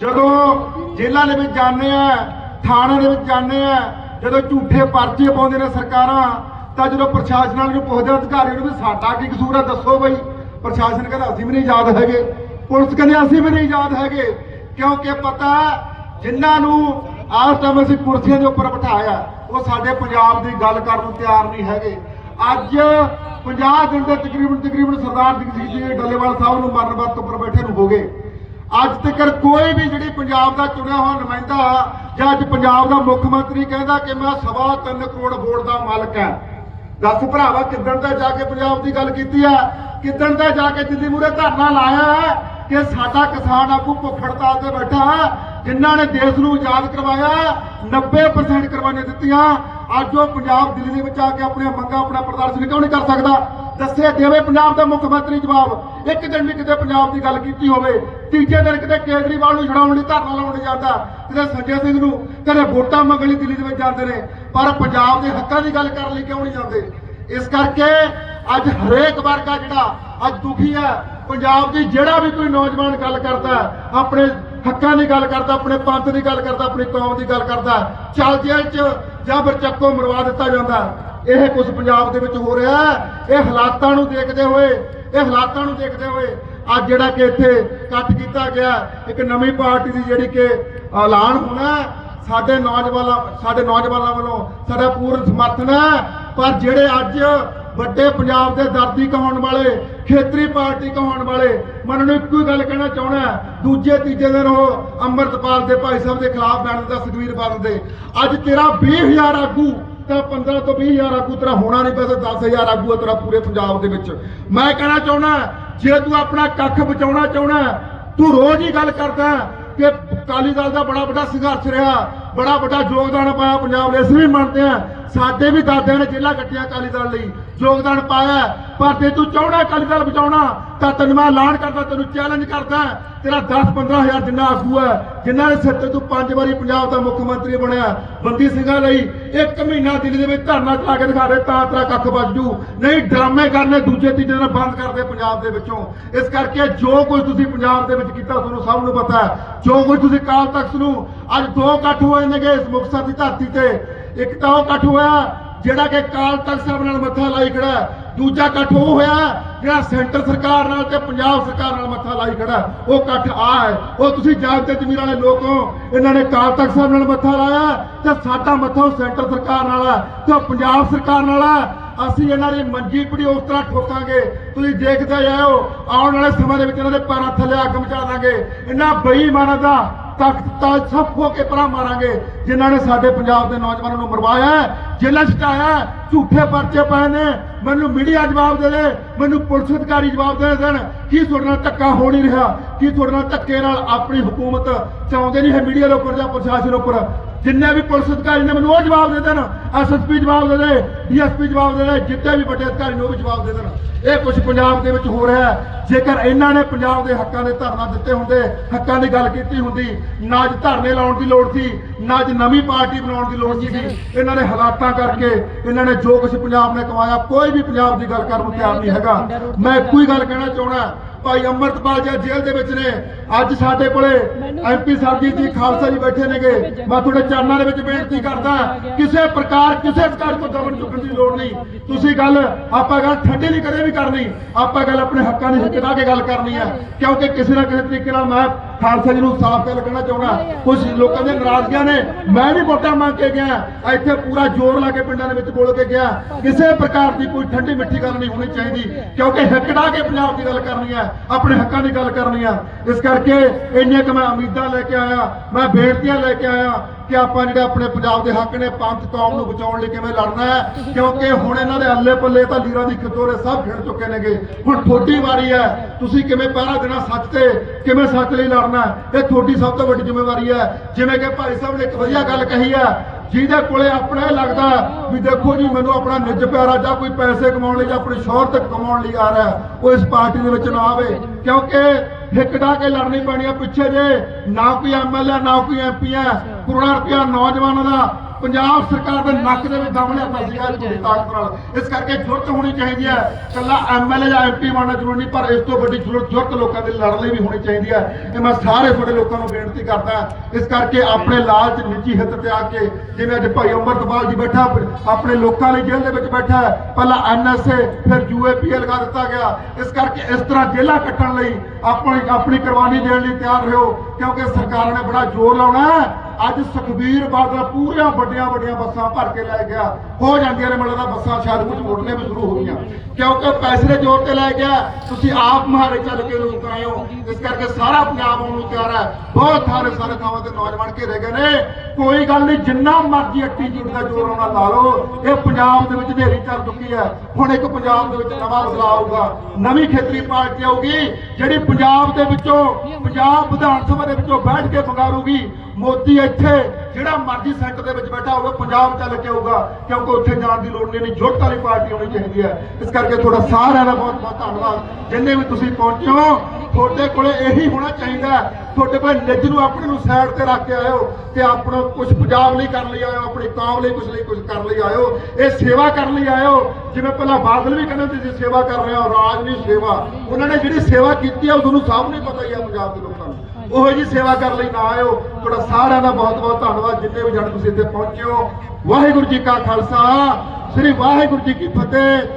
ਜਦੋਂ ਜੇਲ੍ਹਾਂ ਦੇ ਵਿੱਚ ਜਾਂਦੇ ਆ ਥਾਣਿਆਂ ਦੇ ਵਿੱਚ ਜਾਂਦੇ ਆ, ਜਦੋਂ ਝੂਠੇ ਪਰਚੇ ਪਾਉਂਦੇ ਨੇ ਸਰਕਾਰਾਂ, ਤਾਂ ਜਦੋਂ ਪ੍ਰਸ਼ਾਸਨ ਵਾਲੇ ਨੂੰ ਪੁੱਛਦੇ ਆ, ਅਧਿਕਾਰੀਆਂ ਨੂੰ ਵੀ ਸਾਡਾ ਕੀ ਕਸੂਰ ਆ, ਦੱਸੋ ਬਈ। ਪ੍ਰਸ਼ਾਸਨ ਕਹਿੰਦਾ, ਅਸੀਂ ਵੀ ਨਹੀਂ ਯਾਦ ਹੈਗੇ। ਪੁਲਿਸ ਕਹਿੰਦੇ, ਅਸੀਂ ਵੀ ਨਹੀਂ ਯਾਦ ਹੈਗੇ। ਕਿਉਂਕਿ ਪਤਾ, ਜਿਨ੍ਹਾਂ ਨੂੰ ਆਸ ਟਾਈਮ ਅਸੀਂ ਕੁਰਸੀਆਂ ਦੇ ਉੱਪਰ ਬਿਠਾਇਆ, ਉਹ ਸਾਡੇ ਪੰਜਾਬ ਦੀ ਗੱਲ ਕਰਨ ਨੂੰ ਤਿਆਰ ਨਹੀਂ ਹੈਗੇ। ਅੱਜ 50 ਦਿਨ ਦੇ ਤਕਰੀਬਨ ਤਕਰੀਬਨ ਸਰਦਾਰ ਜਗਜੀਤ ਸਿੰਘ ਡੱਲੇਵਾਲ ਸਾਹਿਬ ਨੂੰ ਮਰਨ ਵਰਤ ਉੱਪਰ ਬੈਠੇ ਨੂੰ ਹੋ ਗਏ। ਅੱਜ ਤੱਕ ਕੋਈ ਵੀ ਜਿਹੜੀ ਪੰਜਾਬ ਦਾ ਚੁਣਿਆ ਹੋਇਆ ਨੁਮਾਇੰਦਾ ਜਾਂ ਅੱਜ ਪੰਜਾਬ ਦਾ ਮੁੱਖ ਮੰਤਰੀ ਕਹਿੰਦਾ ਕਿ ਮੈਂ ਸਵਾ ਤਿੰਨ ਕਰੋੜ ਵੋਟ ਦਾ ਮਾਲਕ ਹਾਂ। ਦੱਸ ਭਰਾਵਾ ਕਿੱਦਣ ਦਾ ਜਾ ਕੇ ਪੰਜਾਬ ਦੀ ਗੱਲ ਕੀਤੀ ਆ? ਕਿੱਦਣ ਦਾ ਜਾ ਕੇ ਦਿੱਲੀ ਮੂਰੇ ਧਰਨਾ ਲਾਇਆ ਕਿ ਸਾਡਾ ਕਿਸਾਨ ਆਗੂ ਭੁੱਖ ਹੜਤਾਲ ਤੇ ਬੈਠਾ ਹੈ, ਜਿਨ੍ਹਾਂ ਨੇ ਦੇਸ਼ ਨੂੰ ਆਜ਼ਾਦ ਕਰਵਾਇਆ 90% ਕਰਵਾਈਆਂ ਦਿੱਤੀਆਂ। ਅੱਜ ਉਹ ਪੰਜਾਬ ਦਿੱਲੀ ਦੇ ਵਿੱਚ ਆ ਕੇ ਆਪਣੀਆਂ ਮੰਗਾਂ ਆਪਣਾ ਪ੍ਰਦਰਸ਼ਨ ਕਿਉਂ ਨਹੀਂ ਕਰ ਸਕਦਾ? ਦੱਸੇ ਦੇਵੇ ਪੰਜਾਬ ਦਾ ਮੁੱਖ ਮੰਤਰੀ ਜਵਾਬ, ਇੱਕ ਦਿਨ ਵੀ ਕਿਤੇ ਪੰਜਾਬ ਦੀ ਗੱਲ ਕੀਤੀ ਹੋਵੇ, ਤੀਜੇ ਦਿਨ ਕਿਤੇ ਕੇਜਰੀਵਾਲ ਨੂੰ ਛਡਾਉਣ ਲਈ ਧਰਨਾ ਲਾਉਣ ਲਈ ਜਾਂਦਾ, ਕਿਤੇ ਸੰਜੇ ਸਿੰਘ ਨੂੰ ਕਦੇ ਵੋਟਾਂ ਮੰਗਣ ਲਈ ਦਿੱਲੀ ਦੇ ਵਿੱਚ ਜਾਂਦੇ ਨੇ, ਪਰ ਪੰਜਾਬ ਦੇ ਹੱਕਾਂ ਦੀ ਗੱਲ ਕਰਨ ਲਈ ਕਿਉਂ ਨਹੀਂ ਜਾਂਦੇ? ਇਸ ਕਰਕੇ ਅੱਜ ਹਰੇਕ ਵਰਗਾ ਜਿਹੜਾ, ਅੱਜ ਦੁਖੀ ਹੈ ਪੰਜਾਬ ਦੀ ਜਿਹੜਾ ਵੀ ਕੋਈ ਨੌਜਵਾਨ ਗੱਲ ਕਰਦਾ, ਆਪਣੇ ਹੱਕਾਂ ਦੀ ਗੱਲ ਕਰਦਾ, ਆਪਣੇ ਪੰਥ ਦੀ ਗੱਲ ਕਰਦਾ, ਆਪਣੀ ਕੌਮ ਦੀ ਗੱਲ ਕਰਦਾ, ਚੱਲ ਜੇਲ੍ਹ 'ਚ ਜਾਂ ਫਿਰ ਚੱਕੋ ਮਰਵਾ ਦਿੱਤਾ ਜਾਂਦਾ। ਇਹ ਕੁਝ ਪੰਜਾਬ ਦੇ ਵਿੱਚ ਹੋ ਰਿਹਾ ਹੈ। ਇਹ ਹਾਲਾਤਾਂ ਨੂੰ ਦੇਖਦੇ ਹੋਏ, ਇਹ ਹਾਲਾਤਾਂ ਨੂੰ ਦੇਖਦੇ ਹੋਏ ਅੱਜ ਜਿਹੜਾ ਕਿ ਇੱਥੇ ਇਕੱਠ ਕੀਤਾ ਗਿਆ ਇੱਕ ਨਵੀਂ ਪਾਰਟੀ ਦੀ ਜਿਹੜੀ ਕਿ ਐਲਾਨ ਹੋਣਾ ਸਾਡੇ ਨੌਜਵਾਨਾਂ ਸਾਡੇ ਨੌਜਵਾਨਾਂ ਵੱਲੋਂ ਸਾਡਾ ਪੂਰਨ ਸਮਰਥਨ ਹੈ ਪਰ ਜਿਹੜੇ ਅੱਜ ਵੱਡੇ ਪੰਜਾਬ ਦੇ ਦਰਦੀ ਕਹਾਉਣ ਵਾਲੇ, ਖੇਤਰੀ ਪਾਰਟੀ ਕਹਾਉਣ ਵਾਲੇ, ਮੈਂ ਉਹਨਾਂ ਨੂੰ ਇੱਕੋ ਹੀ ਗੱਲ ਕਹਿਣਾ ਚਾਹਣਾ ਦੂਜੇ, ਤੀਜੇ ਦਿਨ ਉਹ ਅੰਮ੍ਰਿਤਪਾਲ ਦੇ ਭਾਈ ਸਾਹਿਬ ਦੇ ਖਿਲਾਫ ਬੈਠ ਦਾ ਸੁਖਵੀਰ ਬਾਦਲ ਦੇ ਅੱਜ ਤੇਰਾ 20000 ਆਗੂ ਤਾਂ 15 ਤੋਂ 20000 ਆਗੂ ਤੇਰਾ ਹੋਣਾ ਨਹੀਂ ਬਸ 10000 ਆਗੂ ਹੈ ਤੇਰਾ ਪੂਰੇ ਪੰਜਾਬ ਦੇ ਵਿੱਚ। ਮੈਂ ਕਹਿਣਾ ਚਾਹੁੰਦਾ, ਜੇ ਤੂੰ ਆਪਣਾ ਕੱਖ ਬਚਾਉਣਾ ਚਾਹੁੰਦਾ, ਤੂੰ ਰੋਜ਼ ਹੀ ਗੱਲ ਕਰਦਾ ਕਿ ਅਕਾਲੀ ਦਲ ਦਾ ਬੜਾ ਵੱਡਾ ਸੰਘਰਸ਼ ਰਿਹਾ, ਬੜਾ ਵੱਡਾ ਯੋਗਦਾਨ ਪਾਇਆ, ਪੰਜਾਬ ਲਈ ਅਸੀਂ ਵੀ ਮੰਨਦੇ ਆ ਸਾਡੇ ਵੀ ਦਾਦਿਆਂ ਨੇ ਜੇਲਾ ਕੱਟਿਆ ਅਕਾਲੀ ਦਲ ਲਈ, ਯੋਗਦਾਨ ਪਾਇਆ। ਪਰ ਜੇ ਤੂੰ ਚਾਹਣਾ ਅਕਾਲੀ ਦਲ ਬਚਾਉਣਾ, ਤਾਂ ਤੈਨੂੰ ਮੈਂ ਐਲਾਨ ਕਰਦਾ, ਤੈਨੂੰ ਚੈਲੰਜ ਕਰਦਾ, ਤੇਰਾ 10 15000 ਜਿੰਨਾ ਆਗੂ ਹੈ ਜਿਨ੍ਹਾਂ ਦੇ ਸਿਰ ਤੇ ਤੂੰ ਪੰਜ ਵਾਰੀ ਪੰਜਾਬ ਦਾ ਮੁੱਖ ਮੰਤਰੀ ਬਣਿਆ, ਬੰਦੀ ਸਿੰਘਾਂ ਲਈ ਇੱਕ ਮਹੀਨਾ ਦਿੱਲੀ ਦੇ ਵਿੱਚ ਧਰਨਾ ਚਲਾ ਕੇ ਦਿਖਾ ਦੇ, ਤਾਂ ਤੇਰਾ ਕੱਖ ਬਚ ਜੂ। ਨਹੀਂ, ਡਰਾਮੇ ਕਰਨੇ ਦੂਜੇ ਤੀਜੇ ਦਿਨ ਬੰਦ ਕਰਦੇ ਪੰਜਾਬ ਦੇ ਵਿੱਚੋਂ। ਇਸ ਕਰਕੇ ਜੋ ਕੁਝ ਤੁਸੀਂ ਪੰਜਾਬ ਦੇ ਵਿੱਚ ਕੀਤਾ, ਤੁਹਾਨੂੰ ਸਭ ਨੂੰ ਪਤਾ ਹੈ। ਜੋ ਕੁਝ ਤੁਸੀਂ ਕਾਲ ਤਖਤ ਨੂੰ ਅੱਜ ਦੋ ਇਕੱਠ ਹੋਏ ਨੇਗੇ ਇਸ ਮੁਕਤਸਰ ਦੀ ਧਰਤੀ ਤੇ ਇੱਕ ਤਾਂ ਉਹ ਇਕੱਠ ਹੋਇਆ, ਜਿਹੜਾ ਕਿ ਕਾਲ ਤਖਤ ਸਾਹਿਬ ਨਾਲ ਮੱਥਾ ਲਾਈ ਖੜਾ ਦੂਜਾ ਇਕੱਠ ਉਹ ਹੋਇਆ, ਜਿਹੜਾ ਸੈਂਟਰ ਸਰਕਾਰ ਨਾਲ ਤੇ ਪੰਜਾਬ ਸਰਕਾਰ ਨਾਲ ਮੱਥਾ ਲਾਈ ਖੜਾ ਉਹ ਇਕੱਠ ਆ ਹੈ। ਉਹ ਤੁਸੀਂ ਜਾਗਦੇ ਜ਼ਮੀਰ ਵਾਲੇ ਲੋਕ ਇਹਨਾਂ ਨੇ ਕਾਲ ਤਖਤ ਸਾਹਿਬ ਨਾਲ ਮੱਥਾ ਲਾਇਆ ਤੇ ਸਾਡਾ ਮੱਥਾ ਉਹ ਸੈਂਟਰ ਸਰਕਾਰ ਨਾਲ ਹੈ ਤੇ ਉਹ ਪੰਜਾਬ ਸਰਕਾਰ ਨਾਲ ਹੈ ਅਸੀਂ ਇਹਨਾਂ ਦੀ ਮੰਜੀ ਪੜੀ ਉਸ ਤਰ੍ਹਾਂ ਠੋਕਾਂਗੇ। ਤੁਸੀਂ ਦੇਖਦੇ ਜਾਓ ਆਉਣ ਵਾਲੇ ਸਮੇਂ ਦੇ ਵਿੱਚ ਇਹਨਾਂ ਦੇ ਪੈਰਾਂ ਥੱਲੇ ਅੱਗ ਮਚਾ ਦਾਂਗੇ। ਇਹਨਾਂ ਬੇਈਮਾਨਾਂ ਦਾ ਤਖਤ ਤਾਜ ਸਭ ਹੋ ਕੇ ਪਰਾਂ ਮਾਰਾਂਗੇ, ਜਿਨ੍ਹਾਂ ਨੇ ਸਾਡੇ ਪੰਜਾਬ ਦੇ ਨੌਜਵਾਨਾਂ ਨੂੰ ਮਰਵਾਇਆ ਜੇਲ੍ਹਾਂ 'ਚ ਝੂਠੇ ਪਰਚੇ ਪਏ ਨੇ। ਮੈਨੂੰ ਮੀਡੀਆ ਜਵਾਬ ਦੇ ਦੇ, ਮੈਨੂੰ ਪੁਲਿਸ ਅਧਿਕਾਰੀ ਜਵਾਬ ਦੇ ਦੇਣ। ਕੀ ਤੁਹਾਡੇ ਨਾਲ ਧੱਕਾ ਹੋ ਨਹੀਂ ਰਿਹਾ? ਕੀ ਤੁਹਾਡੇ ਨਾਲ ਧੱਕੇ ਨਾਲ ਆਪਣੀ ਹਕੂਮਤ ਚਾਹੁੰਦੇ ਨਹੀਂ ਹੈ ਮੀਡੀਆ ਦੇ ਉੱਪਰ ਜਾਂ ਪ੍ਰਸ਼ਾਸਨ ਉੱਪਰ? ਜਿੰਨੇ ਵੀ ਪੁਲਿਸ ਅਧਿਕਾਰੀ ਨੇ ਮੈਨੂੰ ਉਹ ਜਵਾਬ ਦੇ ਦੇਣ। ਐਸਐਸਪੀ ਜਵਾਬ ਦੇ ਦੇ ਡੀਐਸਪੀ ਜਵਾਬ ਦੇ ਦੇ, ਜਿੱਤੇ ਵੀ ਵੱਡੇ ਅਧਿਕਾਰੀ ਨੇ ਉਹ ਵੀ ਜਵਾਬ ਦੇ ਦੇਣ। ਇਹ ਕੁਝ ਪੰਜਾਬ ਦੇ ਵਿੱਚ ਹੋ ਰਿਹਾ ਜੇਕਰ ਇਹਨਾਂ ਨੇ ਪੰਜਾਬ ਦੇ ਹੱਕਾਂ ਦੇ ਧਰਨਾ ਦਿੱਤੇ ਹੁੰਦੇ, ਹੱਕਾਂ ਦੀ ਗੱਲ ਕੀਤੀ ਹੁੰਦੀ, ਨਾ ਅੱਜ ਧਰਨੇ ਲਾਉਣ ਦੀ ਲੋੜ ਸੀ ਨਾ ਅੱਜ ਨਵੀਂ ਪਾਰਟੀ ਬਣਾਉਣ ਦੀ ਲੋੜ ਸੀ ਇਹਨਾਂ ਨੇ ਹਾਲਾਤਾਂ ਕਰਕੇ ਇਹਨਾਂ ਨੇ ਜੋ ਕੁਝ ਪੰਜਾਬ ਨੇ ਕਮਾਇਆ, ਕੋਈ ਵੀ ਪੰਜਾਬ ਦੀ ਗੱਲ ਕਰਨ ਨੂੰ ਤਿਆਰ ਨਹੀਂ ਹੈਗਾ। ਮੈਂ ਇੱਕੋ ਹੀ ਗੱਲ ਕਹਿਣਾ ਚਾਹਣਾ ਭਾਈ ਅੰਮ੍ਰਿਤਪਾਲ ਜੀ ਜੇਲ੍ਹ ਦੇ ਵਿੱਚ ਨੇ। ਅੱਜ ਸਾਡੇ ਕੋਲੇ ਐਮਪੀ ਸਰਜੀਤ ਜੀ ਖਾਲਸਾ ਜੀ ਬੈਠੇ ਨੇਗੇ। ਮੈਂ ਤੁਹਾਡੇ ਚਰਨਾਂ ਦੇ ਵਿੱਚ ਬੇਨਤੀ ਕਰਦਾ ਕਿਸੇ ਪ੍ਰਕਾਰ ਕਿਸੇ ਅਧਿਕਾਰੀ ਤੋਂ ਦਮਨ ਚੁੱਕਣ ਦੀ ਲੋੜ ਨਹੀਂ। ਤੁਸੀਂ ਗੱਲ ਆਪਾਂ ਗੱਲ ਠੱਡੀ ਨਹੀਂ ਕਦੇ ਵੀ ਕਰਨੀ। ਆਪਾਂ ਗੱਲ ਆਪਣੇ ਹੱਕਾਂ ਦੀ ਹਿੱਤ ਕੇ ਗੱਲ ਕਰਨੀ ਹੈ ਕਿਉਂਕਿ ਕਿਸੇ ਨਾ ਕਿਸੇ ਤਰੀਕੇ ਨਾਲ ਮੈਂ ਖਾਲਸਾ ਜੀ ਨੂੰ ਸਾਫ਼ ਗੱਲ ਕਹਿਣਾ ਚਾਹੁੰਦਾ। ਕੁਝ ਲੋਕਾਂ ਦੇ ਨਾਰਾਜ਼ਗੀਆਂ ਨੇ। ਮੈਂ ਵੀ ਵੋਟਾਂ ਮੰਗ ਕੇ ਗਿਆ। ਇੱਥੇ ਪੂਰਾ ਜ਼ੋਰ ਲਾ ਕੇ ਪਿੰਡਾਂ ਦੇ ਵਿੱਚ ਬੋਲ ਕੇ ਗਿਆ। ਕਿਸੇ ਪ੍ਰਕਾਰ ਦੀ ਕੋਈ ਠੰਡੀ ਮਿੱਠੀ ਗੱਲ ਨਹੀਂ ਹੋਣੀ ਚਾਹੀਦੀ। ਕਿਉਂਕਿ ਹਿੱਕ ਢਾਹ ਕੇ ਪੰਜਾਬ ਦੀ ਗੱਲ ਕਰਨੀ ਹੈ ਆਪਣੇ ਹੱਕਾਂ ਦੀ ਗੱਲ ਕਰਨੀ ਹੈ ਇਸ ਕਰਕੇ ਇੰਨੀਆਂ ਕਿ ਮੈਂ ਉਮੀਦਾਂ ਲੈ ਕੇ ਆਇਆ, ਮੈਂ ਬੇਨਤੀਆਂ ਲੈ ਕੇ ਆਇਆ ਕਿ ਆਪਾਂ ਜਿਹੜੇ ਆਪਣੇ ਪੰਜਾਬ ਦੇ ਹੱਕ ਨੇ ਪੰਥ ਕੌਮ ਨੂੰ ਬਚਾਉਣ ਲਈ ਕਿਵੇਂ ਲੜਨਾ ਹੈ, ਕਿਉਂਕਿ ਹੁਣ ਇਹਨਾਂ ਦੇ ਅੱਲੇ ਪੱਲੇ ਤਾਂ ਲੀਰਾਂ ਦੀ ਖਤੋਰੇ ਸਭ ਖਿੜ ਚੁੱਕੇ ਨੇਗੇ। ਹੁਣ ਤੁਹਾਡੀ ਵਾਰੀ ਹੈ, ਤੁਸੀਂ ਕਿਵੇਂ ਪਹਿਰਾ ਦੇਣਾ ਸੱਚ ਤੇ, ਕਿਵੇਂ ਸੱਚ ਲਈ ਲੜਨਾ ਇਹ ਤੁਹਾਡੀ ਸਭ ਤੋਂ ਵੱਡੀ ਜ਼ਿੰਮੇਵਾਰੀ ਹੈ। ਜਿਵੇਂ ਕਿ ਭਾਈ ਸਾਹਿਬ ਨੇ ਇੱਕ ਵਧੀਆ ਗੱਲ ਕਹੀ ਹੈ ਜਿਹਦੇ ਕੋਲੇ ਆਪਣਾ ਇਹ ਲੱਗਦਾ ਵੀ ਦੇਖੋ ਜੀ, ਮੈਨੂੰ ਆਪਣਾ ਨਿੱਜ ਪਿਆਰਾ ਜਾਂ ਕੋਈ ਪੈਸੇ ਕਮਾਉਣ ਲਈ ਜਾਂ ਆਪਣੀ ਸ਼ੋਹਰਤ ਕਮਾਉਣ ਲਈ ਆ ਰਿਹਾ ਉਹ ਇਸ ਪਾਰਟੀ ਦੇ ਵਿੱਚ ਨਾ ਆਵੇ। ਕਿਉਂਕਿ ਹਿੱਕ ਢਾਹ ਕੇ ਲੜਨੀ ਪੈਣੀ ਆ ਪਿੱਛੇ ਜੇ, ਨਾ ਕੋਈ ਐਮਐਲਏ ਨਾ ਕੋਈ ਐਮਪੀ ਹੈ ਕਰੋੜਾਂ ਰੁਪਇਆ ਨੌਜਵਾਨਾਂ ਦਾ ਪੰਜਾਬ ਸਰਕਾਰ ਦੇ ਨੱਕ ਦੇ ਵਿੱਚ ਦਮ ਲਿਆਤਾ ਸੀਗਾ ਪੂਰੀ ਤਾਕਤ ਨਾਲ। ਇਸ ਕਰਕੇ ਜੁਰਤ ਹੋਣੀ ਚਾਹੀਦੀ ਹੈ। ਕੱਲਾ ਐਮਐਲਏ ਜਾਂ ਐਮਪੀ ਬਣਨਾ ਜ਼ਰੂਰੀ ਨਹੀਂ, ਪਰ ਇਸ ਤੋਂ ਵੱਡੀ ਜੁਰਤ ਲੋਕਾਂ ਦੇ ਲੜਨ ਲਈ ਵੀ ਹੋਣੀ ਚਾਹੀਦੀ ਹੈ। ਇਹ ਮੈਂ ਸਾਰੇ ਤੁਹਾਡੇ ਲੋਕਾਂ ਨੂੰ ਬੇਨਤੀ ਕਰਦਾ ਇਸ ਕਰਕੇ ਆਪਣੇ ਲਾਲਚ, ਨਿੱਜੀ ਹਿੱਤ ਤੇ ਆ ਕੇ ਜਿਵੇਂ ਅੱਜ ਭਾਈ ਅੰਮ੍ਰਿਤਪਾਲ ਜੀ ਬੈਠਾ, ਆਪਣੇ ਲੋਕਾਂ ਲਈ ਜੇਲ੍ਹ ਦੇ ਵਿੱਚ ਬੈਠਾ ਹੈ। ਪਹਿਲਾਂ ਐਨਐਸਏ ਫਿਰ ਯੂਏਪੀਏ ਲਗਾ ਦਿੱਤਾ ਗਿਆ। ਇਸ ਕਰਕੇ ਇਸ ਤਰ੍ਹਾਂ ਜੇਲ੍ਹਾਂ ਕੱਟਣ ਲਈ ਆਪਣੀ ਆਪਣੀ ਕੁਰਬਾਨੀ ਦੇਣ ਲਈ ਤਿਆਰ ਰਹੋ, ਕਿਉਂਕਿ ਸਰਕਾਰ ਨੇ ਬੜਾ ਜ਼ੋਰ ਲਾਉਣਾ ਹੈ। ਅੱਜ ਸੁਖਬੀਰ ਬਾਦਲ ਪੂਰੀਆਂ ਵੱਡੀਆਂ ਵੱਡੀਆਂ ਬੱਸਾਂ ਭਰ ਕੇ ਲੈ ਗਿਆ। ਹੋ ਜਾਂਦੀਆਂ ਨੇ ਮੈਨੂੰ ਲੱਗਦਾ ਬੱਸਾਂ ਸ਼ਾਇਦ ਕੁਝ ਮੁੜਨੇ ਵੀ ਸ਼ੁਰੂ ਹੋ ਗਈਆਂ ਕਿਉਂਕਿ ਪੈਸੇ ਦੇ ਜ਼ੋਰ ਤੇ ਲੈ ਗਿਆ। ਤੁਸੀਂ ਆਪ ਮਹਾਰੇ ਚੱਲ ਕੇ ਲੋਕ ਆਏ ਹੋ ਇਸ ਕਰਕੇ ਸਾਰਾ ਪੰਜਾਬ ਆਉਣ ਨੂੰ ਤਿਆਰ ਹੈ। ਬਹੁਤ ਸਾਰੇ ਸਾਰੇ ਥਾਵਾਂ ਤੇ ਨੌਜਵਾਨ ਘੇਰੇ ਗਏ ਨੇ। ਕੋਈ ਗੱਲ ਨਹੀਂ, ਜਿੰਨਾ ਮਰਜ਼ੀ ਐਟੀਟਿਊਡ ਦਾ ਜ਼ੋਰ ਆਉਣਾ ਲਾ ਲਓ। ਇਹ ਪੰਜਾਬ ਦੇ ਵਿੱਚ ਢੇਰੀ ਚੱਲ ਚੁੱਕੀ ਹੈ। ਹੁਣ ਇੱਕ ਪੰਜਾਬ ਦੇ ਵਿੱਚ ਨਵਾਂ ਬਦਲਾਅ ਆਊਗਾ। ਨਵੀਂ ਖੇਤਰੀ ਪਾਰਟੀ ਆਊਗੀ, ਜਿਹੜੀ ਪੰਜਾਬ ਦੇ ਵਿੱਚੋਂ, ਪੰਜਾਬ ਵਿਧਾਨ ਸਭਾ ਦੇ ਵਿੱਚੋਂ ਬੈਠ ਕੇ ਬੰਗਾਰੂਗੀ ਮੋਦੀ ਇੱਥੇ, ਜਿਹੜਾ ਮਰਜ਼ੀ ਸੈਂਟਰ ਦੇ ਵਿੱਚ ਬੈਠਾ ਹੋਵੇ, ਪੰਜਾਬ ਚੱਲ ਕੇ ਆਊਗਾ, ਕਿਉਂਕਿ ਉੱਥੇ ਜਾਣ ਦੀ ਲੋੜ ਨਹੀਂ ਜੁੱਟ ਵਾਲੀ ਪਾਰਟੀ ਹੋਣੀ ਚਾਹੀਦੀ ਹੈ। ਇਸ ਕਰਕੇ ਤੁਹਾਡਾ ਸਾਰਿਆਂ ਦਾ ਬਹੁਤ ਬਹੁਤ ਧੰਨਵਾਦ। ਜਿੰਨੇ ਵੀ ਤੁਸੀਂ ਪਹੁੰਚੇ ਹੋ, ਤੁਹਾਡੇ ਕੋਲੇ ਇਹੀ ਹੋਣਾ ਚਾਹੀਦਾ ਤੁਹਾਡੇ ਕੋਲ ਨਿੱਜ ਨੂੰ ਆਪਣੇ ਨੂੰ ਸਾਈਡ ਤੇ ਰੱਖ ਕੇ ਆਇਓ ਤੇ ਆਪਣਾ ਕੁਝ ਪੰਜਾਬ ਲਈ ਕਰਨ ਲਈ ਆਇਓ ਆਪਣੀ ਕੌਮ ਲਈ ਕੁਝ ਲਈ ਕੁਝ ਕਰਨ ਲਈ ਆਇਓ ਇਹ ਸੇਵਾ ਕਰਨ ਲਈ ਆਇਓ ਜਿਵੇਂ ਪਹਿਲਾਂ ਬਾਦਲ ਵੀ ਕਹਿੰਦੇ ਤੁਸੀਂ ਸੇਵਾ ਕਰ ਰਹੇ ਹੋ, ਰਾਜ ਨਹੀਂ ਸੇਵਾ। ਉਹਨਾਂ ਨੇ ਜਿਹੜੀ ਸੇਵਾ ਕੀਤੀ ਹੈ, ਉਹ ਤੁਹਾਨੂੰ ਸਭ ਨੂੰ ਪਤਾ ਹੀ ਹੈ ਪੰਜਾਬ ਦੇ ਲੋਕਾਂ ਨੂੰ। ਉਹੋ ਜੀ ਸੇਵਾ ਕਰਨ ਲਈ ਨਾ ਆਇਓ। ਤੁਹਾਡਾ ਸਾਰਿਆਂ ਦਾ ਬਹੁਤ ਬਹੁਤ ਧੰਨਵਾਦ। ਜਿੰਨੇ ਵੀ ਜਣ ਤੁਸੀਂ ਇੱਥੇ ਪਹੁੰਚੇ ਹੋ। ਵਾਹਿਗੁਰੂ ਜੀ ਕਾ ਖਾਲਸਾ। ਸ੍ਰੀ ਵਾਹਿਗੁਰੂ ਜੀ ਕੀ ਫਤਿਹ।